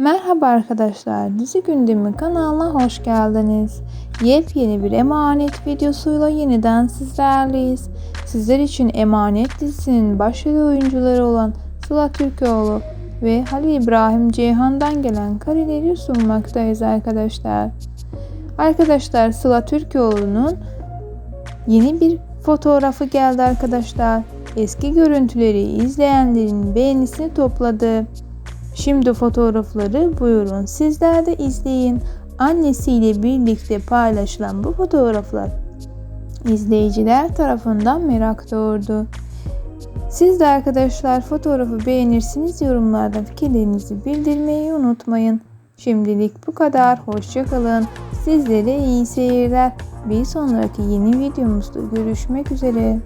Merhaba arkadaşlar, Dizi Gündemi kanalına hoş geldiniz. Yepyeni bir emanet videosuyla yeniden sizlerleyiz. Sizler için Emanet dizisinin başrol oyuncuları olan Sıla Türkoğlu ve Halil İbrahim Ceyhan'dan gelen kareleri sunmaktayız arkadaşlar. Arkadaşlar Sıla Türkoğlu'nun yeni bir fotoğrafı geldi arkadaşlar. Eski görüntüleri izleyenlerin beğenisini topladı. Şimdi fotoğrafları buyurun sizler de izleyin. Annesiyle birlikte paylaşılan bu fotoğraflar izleyiciler tarafından merak doğurdu. Siz de arkadaşlar fotoğrafı beğenirsiniz yorumlarda fikirlerinizi bildirmeyi unutmayın. Şimdilik bu kadar. Hoşçakalın. Sizlere iyi seyirler. Bir sonraki yeni videomuzda görüşmek üzere.